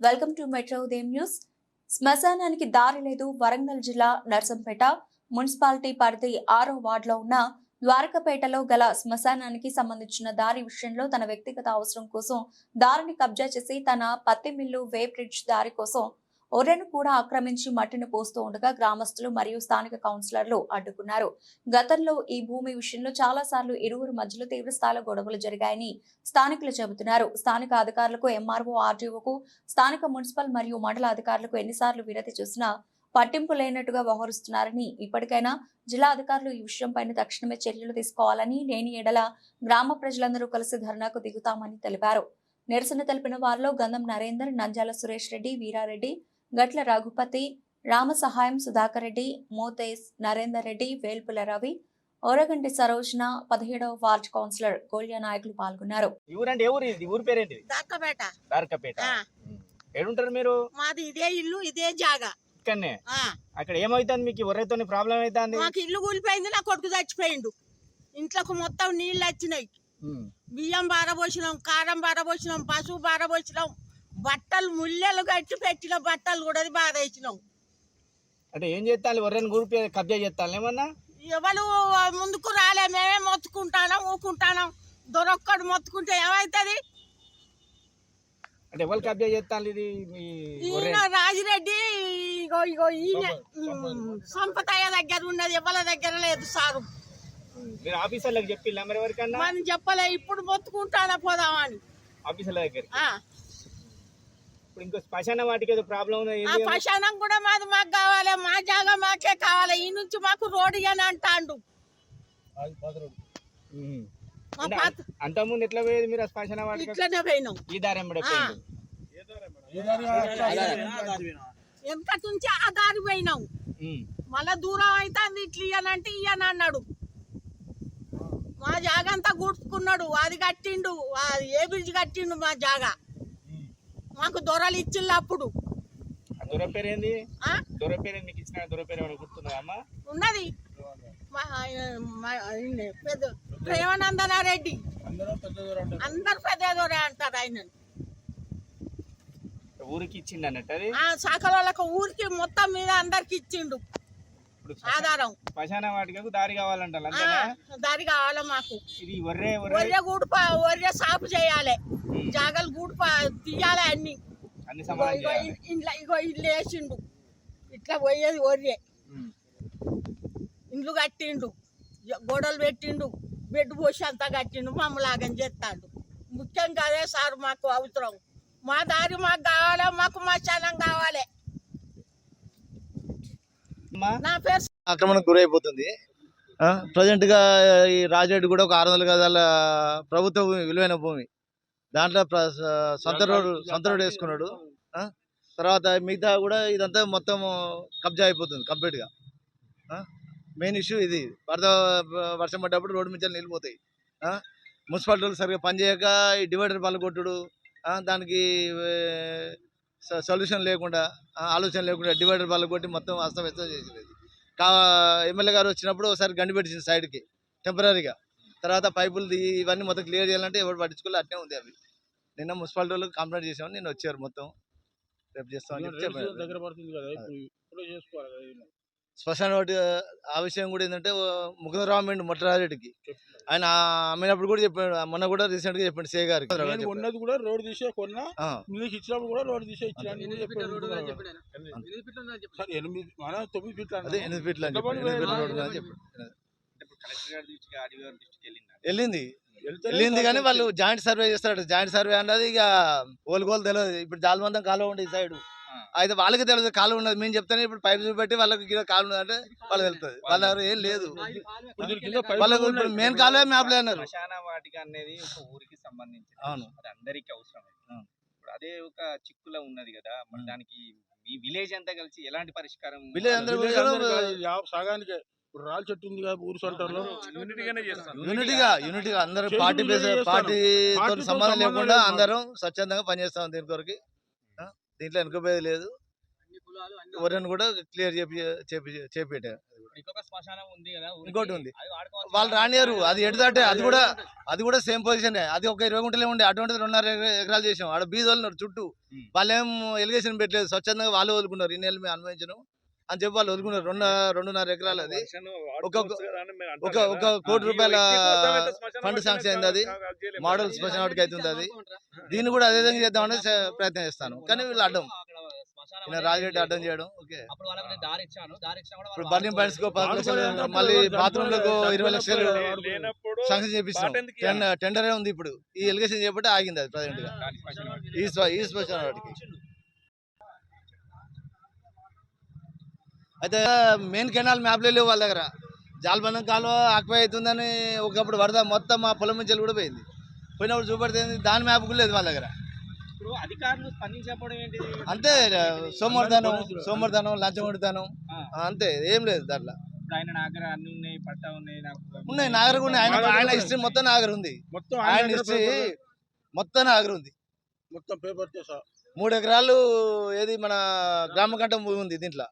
Welcome to Metro Udayam news. శ్మశానానికి దారి లేదు వరంగల్ జిల్లా నర్సంపేట. మున్సిపాలిటీ పరిధి ఆరో వార్డులో ఉన్న ద్వారకపేటలో గల శ్మశానానికి సంబంధించిన దారి విషయంలో తన వ్యక్తిగత అవసరం కోసం దారిని కబ్జా చేసి తన పత్తి మిల్లు వే బ్రిడ్జ్ దారి కోసం ఒర్రెను కూడా ఆక్రమించి మట్టిని పోస్తూ ఉండగా గ్రామస్తులు మరియు స్థానిక కౌన్సిలర్లు అడ్డుకున్నారు. గతంలో ఈ భూమి విషయంలో చాలా సార్లు ఇరువురు మధ్యలో తీవ్రస్థాయిలో గొడవలు జరిగాయని స్థానికులు చెబుతున్నారు. స్థానిక అధికారులకు ఎంఆర్ఓ ఆర్టీఓకు స్థానిక మున్సిపల్ మరియు మండల అధికారులకు ఎన్నిసార్లు వినతి చూసినా పట్టింపు లేనట్టుగా వ్యవహరిస్తున్నారని ఇప్పటికైనా జిల్లా అధికారులు ఈ విషయంపైన తక్షణమే చర్యలు తీసుకోవాలని లేని ఎడల గ్రామ ప్రజలందరూ కలిసి ధర్నాకు దిగుతామని తెలిపారు. నిరసన తెలిపిన వారిలో గంధం నరేందర్ నంజాల సురేష్ రెడ్డి వీరారెడ్డి గట్ల రఘుపతి రామ సహాయం సుధాకర్ రెడ్డి మోతేస్ నరేందర్ రెడ్డి వేల్పుల రవి ఓరగంటి సరోజన పదిహేడవ వార్డ్ కౌన్సిలర్ గోల్యా నాయకులు పాల్గొన్నారు. ఈ ఊరంటే ఏ ఊరు ఇది? ఊరు దక్కబేట దారకపేట. ఆ, ఏడుంటారు మీరు? మాది ఇదే ఇల్లు ఇదే జాగా. ఇక్కడనే? ఆ, అక్కడ ఏమవుతుంది మీకు? ఒర్రెతో ప్రాబ్లం అవుతుంది మాకు ఇల్లు కూలిపోయింది నా కొడుకు చచ్చిపోయిండు. ఇంట్లోకి మొత్తం నీళ్ళు వచ్చినాయి. బియ్యం బారబోసినాం కారం బారబోసినాం పసుపు బారబోసినాం. బట్టలు ముల్లెలు కట్టి పెట్టిన బట్టలు కూడా బారేసినాం అంటే ఏం చేస్తాను ఒర్రెని గ్రూప్ కబ్జా చేస్తాను ఏమన్నా? ఎవరు ముందుకు రాలే మేమే మొత్తుకుంటానం ఊకుంటానం? దొరొక్కడు మొత్తుకుంటే ఏమవుతుంది అంటే ఎవరు కబ్జా చేస్తాను ఇది? ఈయన రాజిరెడ్డి ఇగో ఇగో ఈయన సంపతయ్య దగ్గర ఉన్నది ఎవరి దగ్గర లేదు సారు. మీరు ఆఫీసర్లకు చెప్పి మరి ఎవరికన్నా? మనం చెప్పలే ఇప్పుడు మొత్తుకుంటానా పోదామని. ఆఫీసర్ల దగ్గర ఇప్పుడు ఇంకో శ్మశాన వాటికి ఏదో ప్రాబ్లం ఉంది ఆ ఏంది? పశానం కూడా మాది మాకు కావాలి మా జాగా మాకే కావాలి. ఈ నుంచి మాకు రోడ్డు అని అంటాండు. ఉమ్. మా అంటే పాత అంతకుముందు ఎట్లా పోయేది మీరు ఆ శ్మశాన వాటికి? ఇట్లనే పోయినాం. ఈ దారి ఎంబడే. పోయిండు. వెనకటి నుంచి ఆ దారి పోయినాం. ఉమ్. మళ్ళా దూరం అవుతుంది ఇట్లా ఇయ్యనంటే ఇయ్యని అన్నాడు. మా జాగా అంతా గుర్తుకున్నాడు అది కట్టిండు. అది ఏ బ్రిడ్జ్ కట్టిండు మా జాగా. మాకు దొరలు ఇచ్చిళ్ళు అప్పుడు. ఆ దొర పేరు ఏంది ఆ? దొర పేరు మీకు ఇచ్చిన దొర పేరు ఏమైనా గుర్తుందా అమ్మా? ఉన్నది. పెద్ద ప్రేమానందనారెడ్డి అందరు పెద్ద దొరే అంటారు. ఆయన ఊరికి ఇచ్చిండు అన్నట్టు అది? ఆ శాఖల వాళ్ళకు ఊరికి మొత్తం మీద అందరికి ఇచ్చిండు. ఇప్పుడు ఆధారం. శ్మశాన వాటికకు దారి అంతేనా? దారి కావాలి మాకు. ఇది ఒర్రే ఒర్రే? ఒర్రె సాపు చేయాలి. జాగలు గూడుప తీయాలి అన్ని. ఇంట్లో ఇగో ఇల్లు వేసిండు. ఇట్లా పోయేది ఒర్రె. ఇండ్లు కట్టిండు గోడలు పెట్టిండు బెడ్ పోసి అంతా కట్టిండు మమ్మలాగని చేస్తాడు. ముఖ్యంగా అదే సార్ మాకు అవసరం. మా దారి మాకు కావాలి మాకు మా చనం కావాలి. ఆక్రమణకు గురైపోతుంది. ప్రజెంట్గా ఈ రాజరెడ్డి కూడా ఒక ఆరు వందల గదాల ప్రభుత్వ భూమి విలువైన భూమి. దాంట్లో సొంత రోడ్డు సొంత రోడ్డు వేసుకున్నాడు. ఆ? తర్వాత మిగతా కూడా ఇదంతా మొత్తం కబ్జా అయిపోతుంది కంప్లీట్గా మెయిన్ ఇష్యూ ఇది. వరద వర్షం పడ్డప్పుడు రోడ్డు మీద నీళ్ళు పోతాయి. ఆ? మున్సిపాలిటీ సరిగ్గా పనిచేయక ఈ డివైడర్ పళ్ళు కొట్టుడు? దానికి సొల్యూషన్ లేకుండా ఆలోచన లేకుండా డివైడర్ పళ్ళు కొట్టి మొత్తం అస్తవ్యస్తం చేసేది. కా ఎమ్మెల్యే గారు వచ్చినప్పుడు ఒకసారి గండి పెట్టించింది సైడ్కి టెంపరీగా. తర్వాత పైపులు ఇవన్నీ మొత్తం క్లియర్ చేయాలంటే ఎవరు పట్టించుకోలే అట్నే ఉంది అవి. నిన్న మున్సిపాలిటీ కంప్లైంట్ చేసామని నిన్న వచ్చారు మొత్తం. రేపు చేస్తామని చెప్పి శ్మశాన వాటి ఆ విషయం కూడా ఏంటంటే ముఖరామెండు మొట్టరాజరెడ్డికి. ఆయన అమ్మినప్పుడు కూడా చెప్పాడు మొన్న కూడా రీసెంట్గా చెప్పాడు సే గారికి నేను కొన్నది కూడా రోడ్ తీసే కొన్నా ఆ, నీకు ఇచ్చినప్పుడు కూడా రోడ్ తీసే ఇచ్చిన ఎనిమిది తొమ్మిది ఫీట్లు అదే. ఎనిమిది ఫీట్లు గారి గారి వెళ్ళిందా? వెళ్ళింది. కానీ వాళ్ళు జాయింట్ సర్వే చేస్తారట. జాయింట్ సర్వే అన్నది ఇక ఓలుగోలు తెలియదు ఇప్పుడు జాలమందం కాలువ ఉండే ఈ సైడ్. అయితే వాళ్ళకి తెలియదు కాలువ ఉన్నది. మేము చెప్తానే ఇప్పుడు పైపు చూపెట్టి వాళ్ళకి కిలో కాలువ ఉన్నది అంటే వాళ్ళకి వెళ్తుంది వాళ్ళ ఎవరు ఏం లేదు. కింద. వాళ్ళకు. ఇప్పుడు మెయిన్ కాలువే మ్యాప్లే అన్నారు. వాటిక అనేది ఒక ఊరికి సంబంధించి అవును. అది అందరికీ అవసరం అదే. ఒక చిక్కులో ఉన్నది కదా. మరి. దానికి మీ విలేజ్ అంతా కలిసి ఎలాంటి పరిష్కారం విలేజ్ అందరూ కాదు, సగానికి. రాళ్ళ చెట్టు ఉంది కదా ఊరు సెంటర్లో యూనిటీగా యూనిటీగా అందరూ పార్టీ పార్టీతో సంబంధం లేకుండా. అందరం స్వచ్ఛందంగా పనిచేస్తాం దీని కొరకు? దీంట్లో వెనుకపోయేది లేదు. వరని కూడా క్లియర్ చేపి చేపి చేపేట. ఇంకోటి ఉంది. వాళ్ళు. రానియరు. అది ఎడుదాటే అది కూడా అది కూడా సేమ్ పొజిషన్ అది ఒక ఇరవై గుంటలే ఉండే అటువంటిది రెండున్నర ఎకరా- ఎకరాలు చేసాం. ఆడ వదిలినారు చుట్టూ. వాళ్ళేం ఎలిగేషన్ పెట్టలేదు. స్వచ్ఛందంగా వాళ్ళు వదులుకున్నారు. ఈ నెలలు మేము అనుభవించను. అని చెప్పి వాళ్ళు వదులుకున్నారు. రెండు రెండున్నర ఎకరాలు అది. ఒక- ఒక ఒక కోటి రూపాయల ఫండ్ శాంక్షన్ అయింది అది మోడల్ శ్మశాన వాటికి అవుతుంది అది. దీన్ని కూడా అదే విధంగా చేద్దామని ప్రయత్నం చేస్తాను. కానీ వీళ్ళు అడ్డం. రాజరెడ్డి అడ్డం చేయడం ఓకే. ఇప్పుడు బర్నింగ్ పాయింట్స్. మళ్ళీ వాడుకోలేదు. బాత్రూమ్లకు ఇరవై లక్షలు శాంక్షన్ చేపిస్తాం. టెండరే ఉంది ఇప్పుడు. ఈ ఎలిగేషన్ చేపట్టి ఆగింది అది ప్రజెంట్గా. ఈ శ్మశాన వాటికి. అయితే మెయిన్ కెనాల్ మ్యాప్లే లేవు వాళ్ళ దగ్గర. జాలబంధం కాలువ ఆక్యుపై అవుతుందని ఒకప్పుడు వరద మొత్తం మా పొలం నుంచి కూడా పోయింది. పోయినప్పుడు చూపెడితే దాని మ్యాప్ కూడా లేదు వాళ్ళ దగ్గర. అంతే సోమవారదానం సోమవారదానం లంచం కొడతాను. ఆ. అంతే ఏం లేదు దాంట్లో. ఉన్నాయి నాగర్ ఉన్నాయి. ఆయన. హిస్టరీ మొత్తం నాగర్ ఉంది. మొత్తం ఆయన హిస్టరీ మొత్తం నాగర్ ఉంది. మొత్తం పేపర్తో సహా మూడు ఎకరాలు ఏది మన గ్రామ కంఠం భూమి ఉంది దీంట్లో.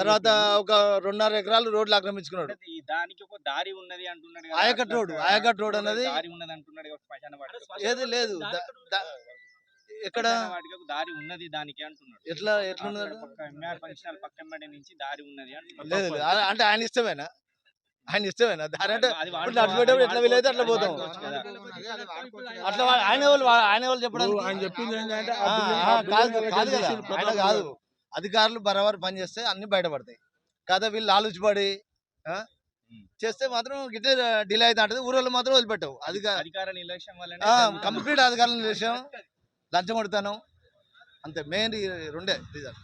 తర్వాత ఒక రెండున్నర ఎకరాలు రోడ్లు ఆక్రమించుకున్నాడు. అంటే దానికి ఒక దారి ఉన్నది అంటున్నాడు కదా. ఆయకట్ రోడ్ ఆయకట్ రోడ్ అన్నది దారి ఉన్నది అంటున్నాడు కదా శ్మశాన వాటికి. ఏది లేదు ఎక్కడ? దారి ఉన్నది దానికి అంటున్నాడు. ఎట్లా ఎట్లున్నది అక్కడ? పక్క ఎంఆర్ ఫంక్షన్ హాల్ పక్క ఎంబడి నుంచి దారి ఉన్నది. లేదు అంటే ఆయన ఇష్టమేనా? ఆయన ఇష్టమేనా? దాని అంటే ఇప్పుడు నడిచిపోయేటప్పుడు ఎట్లా వీలైతే అట్లా పోతాం. అట్లా ఆయన వాళ్ళు ఆయన వాళ్ళు చెప్పడానికి ఆయన చెప్పింది ఏంటంటే కాదు కాదు కదా. ఆయన కాదు. అధికారులు బరాబర్ పనిచేస్తే అన్ని బయటపడతాయి. కదా వీళ్ళు ఆలోచిపడి ఆ, చేస్తే మాత్రం గిట్టే డిలే అవుతా ఉంటుంది. ఊరోళ్ళు మాత్రం వదిలిపెట్టవు అధికార నిర్లక్ష్యం. కంప్లీట్ అధికారుల విషయం లంచం కొడతాను. అంతే మెయిన్ ఈ రెండే రీజన్.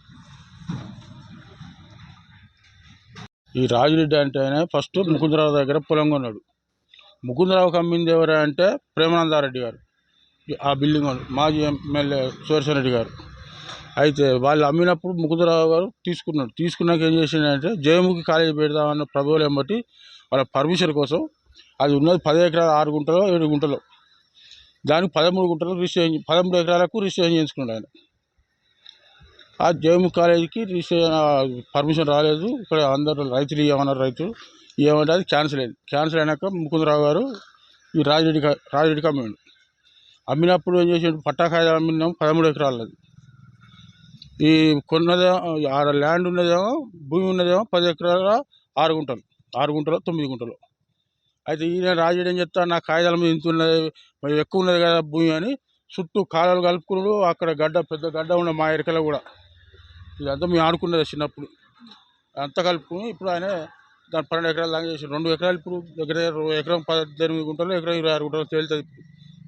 ఈ రాజిరెడ్డి అంటే ఆయన ఫస్ట్ ముకుందరావు దగ్గర పొలం కొన్నాడు. ముకుందరావుకి అమ్మింది ఎవరు అంటే ప్రేమానందారెడ్డి గారు. ఆ బిల్డింగ్ వాళ్ళు మాజీ ఎమ్మెల్యే సుదర్శన్ రెడ్డి గారు. అయితే వాళ్ళు అమ్మినప్పుడు ముకుందరావు గారు తీసుకున్నాడు. తీసుకున్నాక ఏం చేసిండంటే జయముఖి కాలేజీ పెడదామన్న ప్రభువులు బట్టి వాళ్ళ పర్మిషన్ కోసం అది ఉన్నది పది ఎకరాలు ఆరు గుంటలో ఏడు గుంటలో. దానికి పదమూడు గుంటలు రిజిస్ట్రేషన్ పదమూడు ఎకరాలకు రిజిస్ట్రేషన్ చేయించుకున్నాడు ఆయన. ఆ జయముఖి కాలేజీకి రిజిస్ట్రేషన్ పర్మిషన్ రాలేదు. ఇక్కడ అందరూ రైతులు ఏమన్నారు రైతులు. ఏమంటే అది క్యాన్సిల్ అయింది. క్యాన్సిల్ అయినాక ముకుందరావు గారు ఈ రాజిరెడ్డి రాజిరెడ్డికి అమ్మిండు అమ్మినప్పుడు ఏం చేసిండు? పట్టాకాయ అమ్మినాం పదమూడు ఎకరాలది. ఈ కొన్నదేమో ఆడ ల్యాండ్ ఉన్నదేమో భూమి ఉన్నదేమో పది ఎకరాల ఆరు గుంటలు ఆరు గుంటలు తొమ్మిది గుంటలు. అయితే ఈయన రాజేడు ఏం చెప్తా నా కాగితాల మీద ఇంత ఉన్నది ఎక్కువ ఉన్నది కదా భూమి అని చుట్టూ కాలాలు కలుపుకున్నాడు అక్కడ గడ్డ పెద్ద గడ్డ ఉన్న మా ఎరికలో కూడా. ఇదంతా మేము ఆడుకున్నది చిన్నప్పుడు. అంతా కలుపుకుని ఇప్పుడు ఆయన దాని పన్నెండు ఎకరాలు దాకా చేసి రెండు ఎకరాలు ఇప్పుడు దగ్గర ఎకరం పద్దెనిమిది గుంటలు ఎకరం ఇరవై ఆరు గుంటలు తేలుతుంది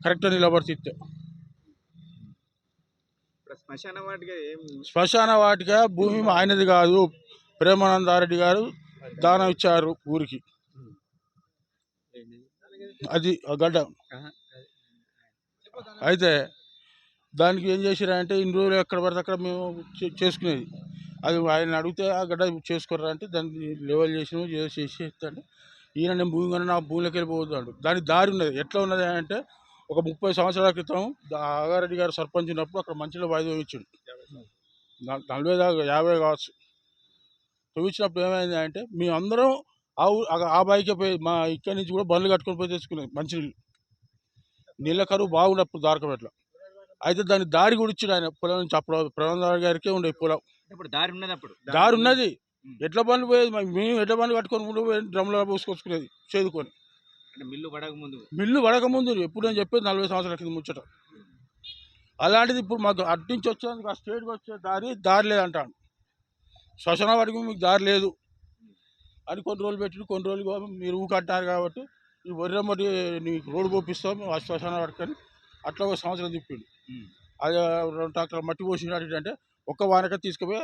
కరెక్ట్గా నిలబడి తీస్తే శ్మశాన వాటిక భూమి ఆయనది కాదు. ప్రేమానందారెడ్డి గారు దానం ఇచ్చారు ఊరికి. అది ఆ గడ్డ. అయితే దానికి ఏం చేసిరంటే ఇన్ని రోజులు ఎక్కడ పడితే అక్కడ మేము చే- చేసుకునేది. అది ఆయన అడిగితే ఆ గడ్డ చేసుకోరా అంటే దాన్ని లెవెల్ చేసిన చేసి చేస్తాడు ఈయన నేను భూమి కన్నా నా భూమిలోకి వెళ్ళిపోవద్దు అంటు దానికి దారి ఉన్నది. ఎట్లా ఉన్నది అంటే ఒక ముప్పై సంవత్సరాల క్రితం ఆగారెడ్డి గారు సర్పంచ్ ఉన్నప్పుడు అక్కడ మంచిలో వాయిదా ఇచ్చిండు నల్- నలభై దాకా యాభై కావచ్చు. చూపించినప్పుడు ఏమైంది అంటే మేము అందరం ఆ ఆ- బైకే పోయి మా ఇక్కడి నుంచి కూడా బండ్లు కట్టుకొని పోయి తెచ్చుకునేది మంచినీళ్ళు. నీళ్ళ కరువు బాగున్నప్పుడు దారకపెట్ల అయితే దాని దారి కూడా ఇచ్చాడు ఆయన పొలం నుంచి. అప్పుడు ప్రబంధ గారికే ఉండే పొలం. ఇప్పుడు దారి ఉన్నది అప్పుడు. దారి ఉన్నది. ఎట్ల బండ్లు పోయేది? మేము ఎట్ల బండ్లు కట్టుకొని డ్రమ్లో పోసుకొచ్చుకునేది చేదుకొని. మిల్లు పడక ముందు. మిల్లు పడకముందు ఎప్పుడు నేను చెప్పేది నలభై సంవత్సరాల కింద ముచ్చట. అలాంటిది ఇప్పుడు మాకు అట్టించి వచ్చేందుకు ఆ స్టేట్కి వచ్చే దారి దారి లేదంటాను శ్మశాన వాడికి మీకు దారి లేదు. అని కొన్ని రోజులు పెట్టి కొన్ని రోజులు మీరు ఊ కట్టారు కాబట్టి ఈ వర్రెమ్మటి నీకు రోడ్డు పోపిస్తాం ఆ శ్మశాన వాడికి అని అట్లా ఒక సంవత్సరం తిప్పిండు. అది రెండు ట్రాక్టర్ మట్టి పోసినట్టు అంటే ఒక్క వానక తీసుకుపోయి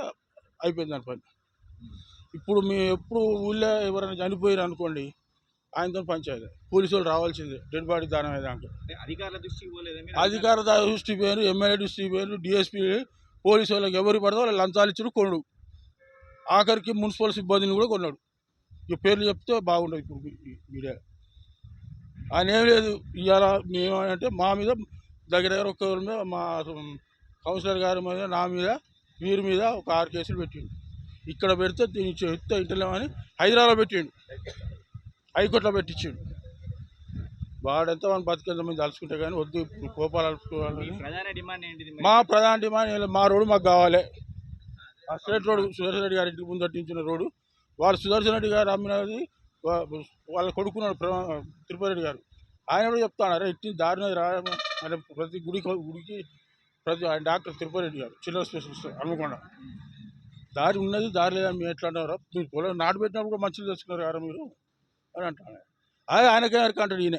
అయిపోయింది దాని పని. ఇప్పుడు మీ ఎప్పుడు ఊళ్ళో ఎవరైనా చనిపోయారు అనుకోండి ఆయనతో పంచాయతీ పోలీసు వాళ్ళు రావాల్సిందే. డెడ్ బాడీ దానం మీరు? అధికార దృష్టి పోయారు ఎమ్మెల్యే దృష్టి పోయారు డిఎస్పీ పోలీసు వాళ్ళకి ఎవరు పడదో వాళ్ళు లంచాలు ఇచ్చారు కొనడు. ఆఖరికి మున్సిపల్ సిబ్బందిని కూడా కొన్నాడు. ఈ పేర్లు చెప్తే బాగుండదు ఇప్పుడు మీడియా. ఆయన ఏం లేదు ఇవాళ మేమేమంటే మా మీద దగ్గర దగ్గర ఒక్క మీద మా కౌన్సిలర్ గారి మీద నా మీద వీరి మీద ఒక ఆరు కేసులు పెట్టిండు. ఇక్కడ పెడితే దీన్ని చెప్తే ఇంటలేమని హైదరాబాద్లో పెట్టిండు. హైకోర్టులో పెట్టించిండు వాడంతా మనం బతికేంత మంది తలుచుకుంటే కానీ వద్దు ఇప్పుడు కోపాలు మరి? మా ప్రధాన డిమాండ్ లేదు, మా రోడ్డు మాకు కావాలి. ఆ స్ట్రేట్ రోడ్ సుదర్శన్ రెడ్డి గారి ఇంటికి ముందట్టించిన రోడ్డు. వాళ్ళు సుదర్శన్ రెడ్డి గారు అమ్మినది వాళ్ళ కొడుకున్నాడు తిరుపతి రెడ్డి గారు. ఆయన కూడా చెప్తాను అరే ఇట్టి దారిన రా అంటే ప్రతి గుడికి గుడికి ప్రతి ఆయన డాక్టర్ తిరుపతి రెడ్డి గారు చిల్లర స్పెషలిస్ట్ అనుకుండా దారి ఉన్నది దారి లేదని మీరు ఎట్లా అంటారా? మీరు పొలం నాటు పెట్టినప్పుడు కూడా మంచిగా తెచ్చుకున్నారు కదా మీరు? అని అంటాను అదే ఆయనకే అంటాడు ఈయన.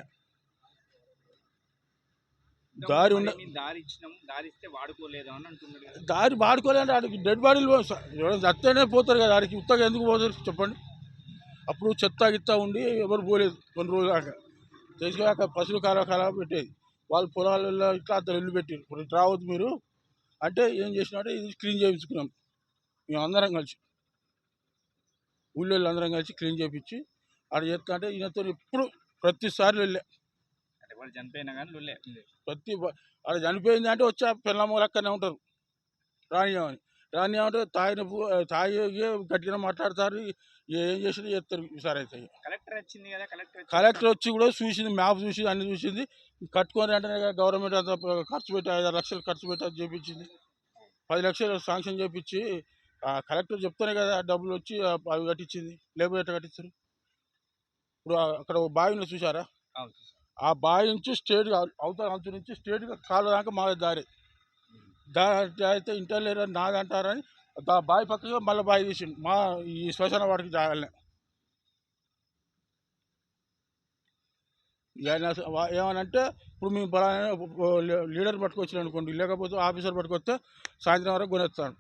దారి ఉన్న దారి వాడుకోలేదు అని అంటున్నాడు. దారి వాడుకోలేండి ఆడికి డెడ్ బాడీలు చస్తేనే పోతారు కదా ఆడికి ఉత్తగా ఎందుకు పోతారు చెప్పండి. అప్పుడు చెత్త గిత్త ఉండి ఎవరు పోలేదు కొన్ని రోజులు దాకా. పశువులు కాల కాల పెట్టేది. వాళ్ళు పొలాలలో ఇట్లా అంత ఇల్లు పెట్టారు. ఇప్పుడు రావద్దు మీరు. అంటే ఏం చేసినారంటే ఇది క్లీన్ చేయించుకున్నాం. మేము అందరం కలిసి. ఊళ్ళో అందరం కలిసి క్లీన్ చేయించి ఆడ చేస్తా అంటే ఈయనతో ఎప్పుడు ప్రతిసారి వెళ్ళే చనిపోయినా కానీ లొల్లే. ప్రతి అది చనిపోయింది అంటే వచ్చి ఆ పిల్లమ్మ లెక్కనే ఉంటారు. రానియమని. రానియమంటే తాగిన తాగి గట్టిగా మాట్లాడతారు. ఏం చేసినా చేస్తారు ఈసారి అయితే. కలెక్టర్ వచ్చింది కదా కలెక్టర్ వచ్చి- కలెక్టర్ వచ్చి కూడా చూసింది మ్యాప్ చూసి అన్ని చూసింది. కట్టుకొని అంటే గవర్నమెంట్ అంత ఖర్చు పెట్టి ఐదు ఆరు లక్షలు ఖర్చు పెట్టి అది చేపించింది. పది లక్షలు శాంక్షన్ చేపించి ఆ కలెక్టర్ చెప్తానే కదా డబ్బులు వచ్చి అవి కట్టించింది. లేబర్ ఎట్లా కట్టిస్తారు ఇప్పుడు అక్కడ బావి ఉంది చూసారా. ఆ బావి నుంచి స్ట్రేట్గా అవతల అంచు నుంచి స్ట్రేట్గా కాలు దాకా మా దారి. దారి అయితే ఇంటర్ లేరు నాది అంటారని ఆ బావి పక్కగా మళ్ళీ బావి తీసిండు. మా ఈ శ్మశాన వాడికి జాగాలనే ఏమనంటే ఇప్పుడు మేము పలానా లీడర్ పట్టుకొచ్చిన అనుకోండి లేకపోతే ఆఫీసర్ పట్టుకొస్తే సాయంత్రం వరకు కొనేస్తాను